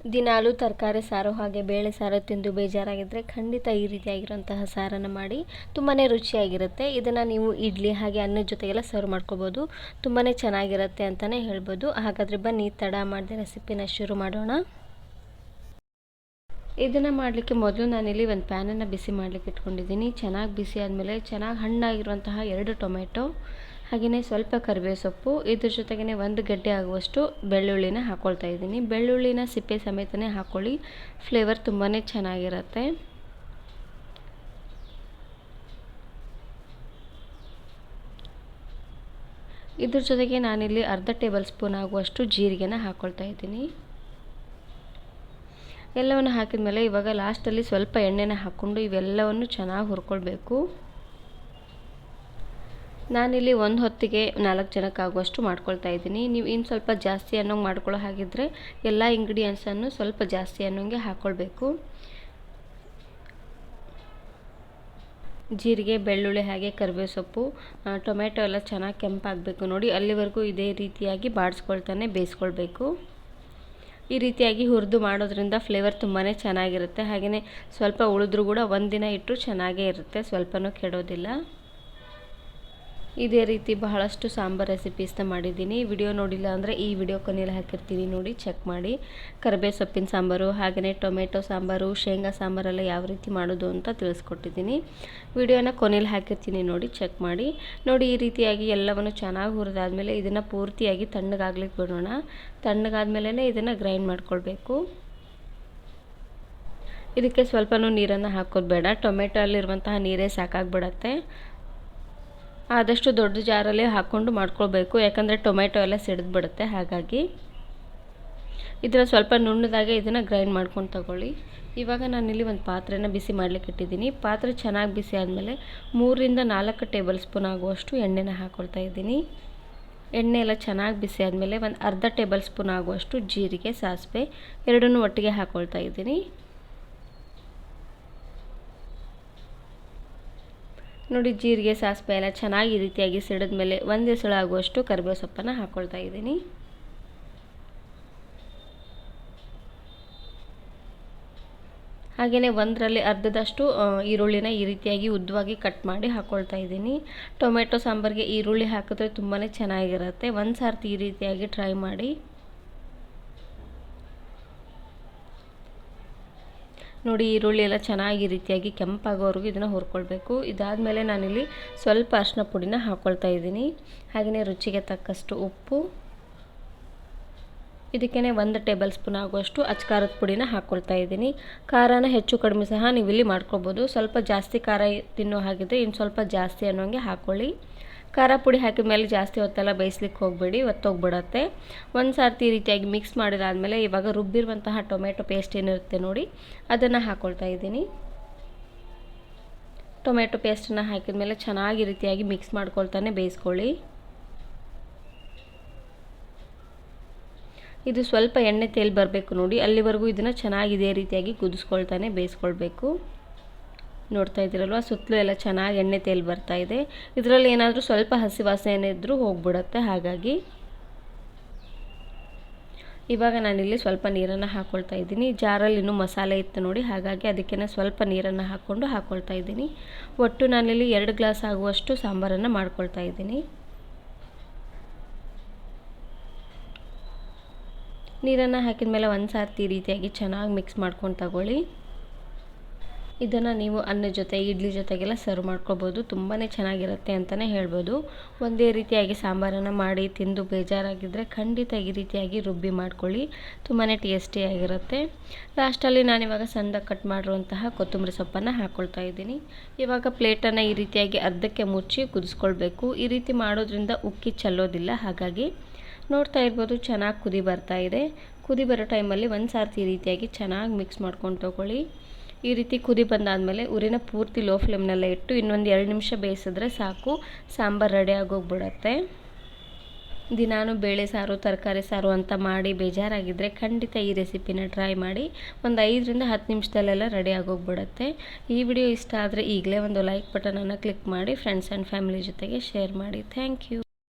ದಿನಾಲೂ ತರಕಾರಿ ಸಾರು ಹಾಗೆ ಬೇಳೆ ಸಾರು ತಿಂದು ಬೇಜಾರಾಗಿದ್ದರೆ ಖಂಡಿತ ಈ ರೀತಿಯಾಗಿರುವಂತಹ ಸಾರನ್ನು ಮಾಡಿ ತುಂಬಾ ರುಚಿಯಾಗಿರುತ್ತೆ. ಇದನ್ನು ನೀವು ಇಡ್ಲಿ ಹಾಗೆ ಅನ್ನದ ಜೊತೆಗೆಲ್ಲ ಸರ್ವ್ ಮಾಡ್ಕೋಬೋದು. ತುಂಬಾ ಚೆನ್ನಾಗಿರುತ್ತೆ ಅಂತಲೇ ಹೇಳ್ಬೋದು. ಹಾಗಾದರೆ ಬನ್ನಿ, ತಡ ಮಾಡಿದೆ ರೆಸಿಪಿನ ಶುರು ಮಾಡೋಣ. ಇದನ್ನು ಮಾಡಲಿಕ್ಕೆ ಮೊದಲು ನಾನಿಲ್ಲಿ ಒಂದು ಪ್ಯಾನನ್ನು ಬಿಸಿ ಮಾಡಲಿಕ್ಕೆ ಇಟ್ಕೊಂಡಿದ್ದೀನಿ. ಚೆನ್ನಾಗಿ ಬಿಸಿ ಆದಮೇಲೆ ಚೆನ್ನಾಗಿ ಹಣ್ಣಾಗಿರುವಂತಹ ಎರಡು ಟೊಮೆಟೊ ಹಾಗೆಯೇ ಸ್ವಲ್ಪ ಕರಿಬೇವು ಸೊಪ್ಪು, ಇದ್ರ ಜೊತೆಗೇ ಒಂದು ಗಡ್ಡೆ ಆಗುವಷ್ಟು ಬೆಳ್ಳುಳ್ಳಿನ ಹಾಕ್ಕೊಳ್ತಾ ಇದ್ದೀನಿ. ಬೆಳ್ಳುಳ್ಳಿನ ಸಿಪ್ಪೆ ಸಮೇತನೇ ಹಾಕ್ಕೊಳ್ಳಿ ಫ್ಲೇವರ್ ತುಂಬಾ ಚೆನ್ನಾಗಿರುತ್ತೆ. ಇದ್ರ ಜೊತೆಗೆ ನಾನಿಲ್ಲಿ ಅರ್ಧ ಟೇಬಲ್ ಸ್ಪೂನ್ ಆಗುವಷ್ಟು ಜೀರಿಗೆನ ಹಾಕ್ಕೊಳ್ತಾ ಇದ್ದೀನಿ. ಎಲ್ಲವನ್ನು ಹಾಕಿದ ಮೇಲೆ ಇವಾಗ ಲಾಸ್ಟಲ್ಲಿ ಸ್ವಲ್ಪ ಎಣ್ಣೆನ ಹಾಕ್ಕೊಂಡು ಇವೆಲ್ಲವನ್ನು ಚೆನ್ನಾಗಿ ಹುರ್ಕೊಳ್ಬೇಕು. ನಾನಿಲ್ಲಿ ಒಂದು ಹೊತ್ತಿಗೆ ನಾಲ್ಕು ಜನಕ್ಕೆ ಆಗುವಷ್ಟು ಮಾಡ್ಕೊಳ್ತಾ ಇದ್ದೀನಿ. ನೀವು ಇನ್ನು ಸ್ವಲ್ಪ ಜಾಸ್ತಿ ಅನ್ನೋಂಗೆ ಮಾಡ್ಕೊಳ್ಳೋ ಹಾಗಿದ್ರೆ ಎಲ್ಲ ಇಂಗ್ರೀಡಿಯೆಂಟ್ಸನ್ನು ಸ್ವಲ್ಪ ಜಾಸ್ತಿ ಅನ್ನೋಂಗೆ ಹಾಕ್ಕೊಳ್ಬೇಕು ಜೀರಿಗೆ, ಬೆಳ್ಳುಳ್ಳಿ ಹಾಗೆ ಕರಿಬೇವು ಸೊಪ್ಪು ಟೊಮೆಟೊ ಎಲ್ಲ ಚೆನ್ನಾಗಿ ಕೆಂಪಾಗಬೇಕು ನೋಡಿ. ಅಲ್ಲಿವರೆಗೂ ಇದೇ ರೀತಿಯಾಗಿ ಬಾಡಿಸ್ಕೊಳ್ತಾನೆ ಬೇಯಿಸ್ಕೊಳ್ಬೇಕು. ಈ ರೀತಿಯಾಗಿ ಹುರಿದು ಮಾಡೋದ್ರಿಂದ ಫ್ಲೇವರ್ ತುಂಬಾ ಚೆನ್ನಾಗಿರುತ್ತೆ. ಹಾಗೆಯೇ ಸ್ವಲ್ಪ ಉಳಿದ್ರೂ ಕೂಡ ಒಂದಿನ ಇಟ್ಟರು ಚೆನ್ನಾಗೇ ಇರುತ್ತೆ. ಸ್ವಲ್ಪನೂ ಕೆಡೋದಿಲ್ಲ. ಇದೇ ರೀತಿ ಬಹಳಷ್ಟು ಸಾಂಬಾರ್ ರೆಸಿಪೀಸ್ನ ಮಾಡಿದ್ದೀನಿ. ವಿಡಿಯೋ ನೋಡಿಲ್ಲ ಅಂದರೆ ಈ ವಿಡಿಯೋ ಕೊನೆಯಲ್ಲಿ ಹಾಕಿರ್ತೀನಿ ನೋಡಿ ಚೆಕ್ ಮಾಡಿ. ಕರಿಬೇವು ಸೊಪ್ಪಿನ ಸಾಂಬಾರು ಹಾಗೆಯೇ ಟೊಮೆಟೊ ಸಾಂಬಾರು, ಶೇಂಗಾ ಸಾಂಬಾರೆಲ್ಲ ಯಾವ ರೀತಿ ಮಾಡೋದು ಅಂತ ತಿಳಿಸ್ಕೊಟ್ಟಿದ್ದೀನಿ. ವಿಡಿಯೋನ ಕೊನೆಯಲ್ಲಿ ಹಾಕಿರ್ತೀನಿ ನೋಡಿ ಚೆಕ್ ಮಾಡಿ. ನೋಡಿ, ಈ ರೀತಿಯಾಗಿ ಎಲ್ಲವನ್ನು ಚೆನ್ನಾಗಿ ಹುರಿದಾದ್ಮೇಲೆ ಇದನ್ನು ಪೂರ್ತಿಯಾಗಿ ತಣ್ಣಗಾಗ್ಲಿಕ್ಕೆ ಬಿಡೋಣ. ತಣ್ಣಗಾದ್ಮೇಲೆ ಇದನ್ನು ಗ್ರೈಂಡ್ ಮಾಡ್ಕೊಳ್ಬೇಕು. ಇದಕ್ಕೆ ಸ್ವಲ್ಪನೂ ನೀರನ್ನು ಹಾಕೋದು ಬೇಡ. ಟೊಮೆಟೊ ಅಲ್ಲಿರುವಂತಹ ನೀರೇ ಸಾಕಾಗ್ಬಿಡತ್ತೆ. ಆದಷ್ಟು ದೊಡ್ಡ ಜಾರಲ್ಲಿ ಹಾಕ್ಕೊಂಡು ಮಾಡ್ಕೊಳ್ಬೇಕು. ಯಾಕಂದರೆ ಟೊಮೆಟೊ ಎಲ್ಲ ಸಿಡಿದು ಬಿಡುತ್ತೆ ಹಾಗಾಗಿ ಇದರ ಸ್ವಲ್ಪ ನುಣ್ಣದಾಗೆ ಇದನ್ನು ಗ್ರೈಂಡ್ ಮಾಡ್ಕೊಂಡು ತಗೊಳ್ಳಿ. ಇವಾಗ ನಾನಿಲ್ಲಿ ಒಂದು ಪಾತ್ರೆನ ಬಿಸಿ ಮಾಡಲಿಕ್ಕೆ ಇಟ್ಟಿದ್ದೀನಿ. ಪಾತ್ರೆ ಚೆನ್ನಾಗಿ ಬಿಸಿ ಆದಮೇಲೆ ಮೂರರಿಂದ ನಾಲ್ಕು ಟೇಬಲ್ ಸ್ಪೂನ್ ಆಗುವಷ್ಟು ಎಣ್ಣೆನ ಹಾಕ್ಕೊಳ್ತಾ ಇದ್ದೀನಿ. ಎಣ್ಣೆ ಎಲ್ಲ ಚೆನ್ನಾಗಿ ಬಿಸಿ ಆದಮೇಲೆ ಒಂದು ಅರ್ಧ ಟೇಬಲ್ ಸ್ಪೂನ್ ಆಗುವಷ್ಟು ಜೀರಿಗೆ, ಸಾಸಿವೆ ಎರಡನ್ನೂ ಒಟ್ಟಿಗೆ ಹಾಕ್ಕೊಳ್ತಾ ಇದ್ದೀನಿ. ನೋಡಿ ಜೀರಿಗೆ ಸಾಸಿವೆ ಎಲ್ಲ ಚೆನ್ನಾಗಿ ಈ ರೀತಿಯಾಗಿ ಸಿಡಿದ ಮೇಲೆ ಒಂದು ಆಗುವಷ್ಟು ಕರಿಬೇವು ಸೊಪ್ಪನ್ನು ಹಾಕ್ಕೊಳ್ತಾ ಇದ್ದೀನಿ. ಹಾಗೆಯೇ ಒಂದರಲ್ಲಿ ಅರ್ಧದಷ್ಟು ಈರುಳ್ಳಿನ ಈ ರೀತಿಯಾಗಿ ಉದ್ದವಾಗಿ ಕಟ್ ಮಾಡಿ ಹಾಕ್ಕೊಳ್ತಾ ಇದ್ದೀನಿ. ಟೊಮೆಟೊ ಸಾಂಬಾರಿಗೆ ಈರುಳ್ಳಿ ಹಾಕಿದ್ರೆ ತುಂಬಾ ಚೆನ್ನಾಗಿರುತ್ತೆ. ಒಂದು ಸಾರ್ತಿ ಈ ರೀತಿಯಾಗಿ ಟ್ರೈ ಮಾಡಿ. ನೋಡಿ ಈರುಳ್ಳಿ ಎಲ್ಲ ಚೆನ್ನಾಗಿ ರೀತಿಯಾಗಿ ಕೆಂಪಾಗೋವರೆಗೂ ಇದನ್ನು ಹುರ್ಕೊಳ್ಬೇಕು. ಇದಾದಮೇಲೆ ನಾನಿಲ್ಲಿ ಸ್ವಲ್ಪ ಅರಿಶಿನ ಪುಡಿನ ಹಾಕ್ಕೊಳ್ತಾ ಇದ್ದೀನಿ. ಹಾಗೆಯೇ ರುಚಿಗೆ ತಕ್ಕಷ್ಟು ಉಪ್ಪು. ಇದಕ್ಕೇ ಒಂದು ಟೇಬಲ್ ಸ್ಪೂನ್ ಆಗುವಷ್ಟು ಅಚ್ಕಾರದ ಪುಡಿನ ಹಾಕ್ಕೊಳ್ತಾ ಇದ್ದೀನಿ. ಖಾರನ ಹೆಚ್ಚು ಕಡಿಮೆ ಸಹ ನೀವು ಇಲ್ಲಿ ಮಾಡ್ಕೊಬೋದು ಸ್ವಲ್ಪ ಜಾಸ್ತಿ ಖಾರ ತಿನ್ನೋ ಹಾಗಿದ್ರೆ ಇನ್ನು ಸ್ವಲ್ಪ ಜಾಸ್ತಿ ಅನ್ನೋಂಗೆ ಹಾಕ್ಕೊಳ್ಳಿ ಖಾರ ಪುಡಿ ಹಾಕಿದ ಮೇಲೆ ಜಾಸ್ತಿ ಹೊತ್ತೆಲ್ಲ ಬೇಯಿಸ್ಲಿಕ್ಕೆ ಹೋಗಬೇಡಿ, ಒತ್ತೋಗ್ಬಿಡತ್ತೆ. ಒಂದು ಸರ್ತಿ ಈ ರೀತಿಯಾಗಿ ಮಿಕ್ಸ್ ಮಾಡಿದಾದಮೇಲೆ ಇವಾಗ ರುಬ್ಬಿರುವಂತಹ ಟೊಮೆಟೊ ಪೇಸ್ಟ್ ಏನಿರುತ್ತೆ ನೋಡಿ, ಅದನ್ನು ಹಾಕ್ಕೊಳ್ತಾ ಇದ್ದೀನಿ. ಟೊಮೆಟೊ ಪೇಸ್ಟನ್ನು ಹಾಕಿದ ಮೇಲೆ ಚೆನ್ನಾಗಿ ರೀತಿಯಾಗಿ ಮಿಕ್ಸ್ ಮಾಡ್ಕೊಳ್ತಾನೆ ಬೇಯಿಸ್ಕೊಳ್ಳಿ. ಇದು ಸ್ವಲ್ಪ ಎಣ್ಣೆ ತೇಲಿ ಬರಬೇಕು ನೋಡಿ, ಅಲ್ಲಿವರೆಗೂ ಇದನ್ನು ಚೆನ್ನಾಗಿ ಇದೇ ರೀತಿಯಾಗಿ ಕುದಿಸ್ಕೊಳ್ತಾನೆ ಬೇಯಿಸ್ಕೊಳ್ಬೇಕು. ನೋಡ್ತಾ ಇದ್ದೀರಲ್ವ? ಸುತ್ತಲೂ ಎಲ್ಲ ಚೆನ್ನಾಗಿ ಎಣ್ಣೆ ತೇಲ್ ಬರ್ತಾ ಇದೆ. ಇದರಲ್ಲಿ ಏನಾದರೂ ಸ್ವಲ್ಪ ಹಸಿ ವಾಸನೆ ಏನಿದ್ರೂ ಹೋಗ್ಬಿಡುತ್ತೆ, ಹಾಗಾಗಿ. ಇವಾಗ ನಾನಿಲ್ಲಿ ಸ್ವಲ್ಪ ನೀರನ್ನು ಹಾಕ್ಕೊಳ್ತಾ ಇದ್ದೀನಿ. ಜಾರಲ್ಲಿ ಇನ್ನೂ ಮಸಾಲೆ ಇತ್ತು ನೋಡಿ, ಹಾಗಾಗಿ ಅದಕ್ಕೆ ಸ್ವಲ್ಪ ನೀರನ್ನು ಹಾಕ್ಕೊಂಡು ಹಾಕ್ಕೊಳ್ತಾ ಇದ್ದೀನಿ. ಒಟ್ಟು ನಾನಿಲ್ಲಿ ಎರಡು ಗ್ಲಾಸ್ ಆಗುವಷ್ಟು ಸಾಂಬಾರನ್ನು ಮಾಡ್ಕೊಳ್ತಾ ಇದ್ದೀನಿ. ನೀರನ್ನು ಹಾಕಿದ ಮೇಲೆ ಒಂದು ಸಾರ್ತಿ ಈ ರೀತಿಯಾಗಿ ಚೆನ್ನಾಗಿ ಮಿಕ್ಸ್ ಮಾಡ್ಕೊಂಡು ತಗೊಳ್ಳಿ. ಇದನ್ನು ನೀವು ಅನ್ನ ಜೊತೆ, ಇಡ್ಲಿ ಜೊತೆಗೆಲ್ಲ ಸರ್ವ್ ಮಾಡ್ಕೊಬೋದು. ತುಂಬಾ ಚೆನ್ನಾಗಿರುತ್ತೆ ಅಂತಲೇ ಹೇಳ್ಬೋದು. ಒಂದೇ ರೀತಿಯಾಗಿ ಸಾಂಬಾರನ್ನು ಮಾಡಿ ತಿಂದು ಬೇಜಾರಾಗಿದ್ದರೆ ಖಂಡಿತ ಈ ರೀತಿಯಾಗಿ ರುಬ್ಬಿ ಮಾಡ್ಕೊಳ್ಳಿ. ತುಂಬಾ ಟೇಸ್ಟಿಯಾಗಿರುತ್ತೆ ಲಾಸ್ಟಲ್ಲಿ ನಾನಿವಾಗ ಸಣ್ಣದಾಗಿ ಕಟ್ ಮಾಡಿರುವಂತಹ ಕೊತ್ತಂಬರಿ ಸೊಪ್ಪನ್ನು ಹಾಕ್ಕೊಳ್ತಾ ಇದ್ದೀನಿ. ಇವಾಗ ಪ್ಲೇಟನ್ನು ಈ ರೀತಿಯಾಗಿ ಅರ್ಧಕ್ಕೆ ಮುಚ್ಚಿ ಕುದಿಸ್ಕೊಳ್ಬೇಕು. ಈ ರೀತಿ ಮಾಡೋದ್ರಿಂದ ಉಕ್ಕಿ ಚೆಲ್ಲೋದಿಲ್ಲ. ಹಾಗಾಗಿ ನೋಡ್ತಾ ಇರ್ಬೋದು ಚೆನ್ನಾಗಿ ಕುದಿ ಬರ್ತಾ ಇದೆ. ಕುದಿ ಬರೋ ಟೈಮಲ್ಲಿ ಒಂದು ಸಾರ್ತಿ ಈ ರೀತಿಯಾಗಿ ಚೆನ್ನಾಗಿ ಮಿಕ್ಸ್ ಮಾಡ್ಕೊಂಡು ತೊಗೊಳ್ಳಿ. ಈ ರೀತಿ ಕುದಿ ಬಂದಾದಮೇಲೆ ಉರಿನ ಪೂರ್ತಿ ಲೋ ಫ್ಲೇಮ್ನಲ್ಲೇ ಇಟ್ಟು ಇನ್ನೊಂದು ಎರಡು ನಿಮಿಷ ಬೇಯಿಸಿದ್ರೆ ಸಾಕು. ಸಾಂಬಾರು ರೆಡಿ ಆಗೋಗ್ಬಿಡತ್ತೆ ದಿನಾನು ಬೇಳೆ ಸಾರು, ತರಕಾರಿ ಸಾರು ಅಂತ ಮಾಡಿ ಬೇಜಾರಾಗಿದ್ದರೆ ಖಂಡಿತ ಈ ರೆಸಿಪಿನ ಟ್ರೈ ಮಾಡಿ ಒಂದು ಐದರಿಂದ ಹತ್ತು ನಿಮಿಷದಲ್ಲೆಲ್ಲ ರೆಡಿ ಆಗೋಗ್ಬಿಡತ್ತೆ ಈ ವಿಡಿಯೋ ಇಷ್ಟ ಆದರೆ ಈಗಲೇ ಒಂದು ಲೈಕ್ ಬಟನನ್ನು ಕ್ಲಿಕ್ ಮಾಡಿ ಫ್ರೆಂಡ್ಸ್ ಆ್ಯಂಡ್ ಫ್ಯಾಮಿಲಿ ಜೊತೆಗೆ ಶೇರ್ ಮಾಡಿ. Thank you